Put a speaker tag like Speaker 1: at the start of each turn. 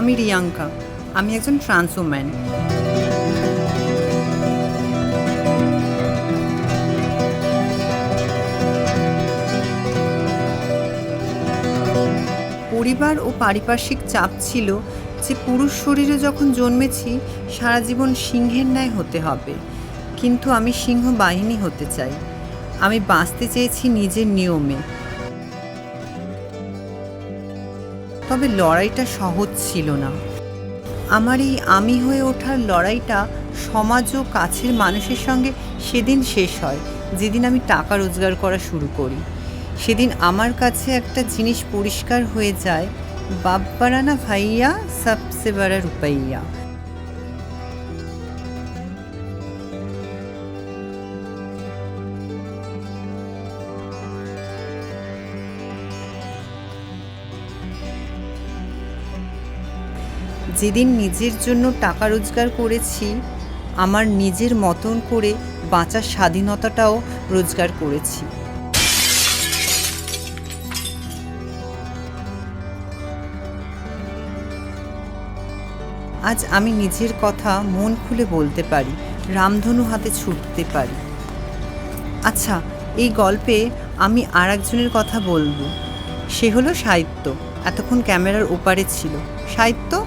Speaker 1: আমি রিয়াঙ্কা। আমি একজন ট্রান্স ওম্যান পরিবার ও পারিপার্শ্বিক চাপ ছিল যে পুরুষ শরীরে যখন জন্মেছি, সারা জীবন সিংহের ন্যায় হতে হবে। কিন্তু আমি সিংহ বাহিনী হতে চাই। আমি বাঁচতে চেয়েছি নিজের নিয়মে। তবে লড়াইটা সহজ ছিল না। আমার এই আমি হয়ে ওঠার লড়াইটা সমাজ ও কাছের মানুষের সঙ্গে সেদিন শেষ হয়, যেদিন আমি টাকা রোজগার করা শুরু করি। সেদিন আমার কাছে একটা জিনিস পরিষ্কার হয়ে যায় বাব্বারানা ভাইয়া, সবসে বড় রুপাইয়া। যেদিন নিজের জন্য টাকা রোজগার করেছি, আমার নিজের মতন করে বাঁচার স্বাধীনতাটাও রোজগার করেছি। আজ আমি নিজের কথা মন খুলে বলতে পারি, রামধনু হাতে ছুটতে পারি। আচ্ছা এই গল্পে আমি আর একজনের কথা বলব। সে হলো সাহিত্য। এতক্ষণ ক্যামেরার ওপারে ছিল। সাহিত্য?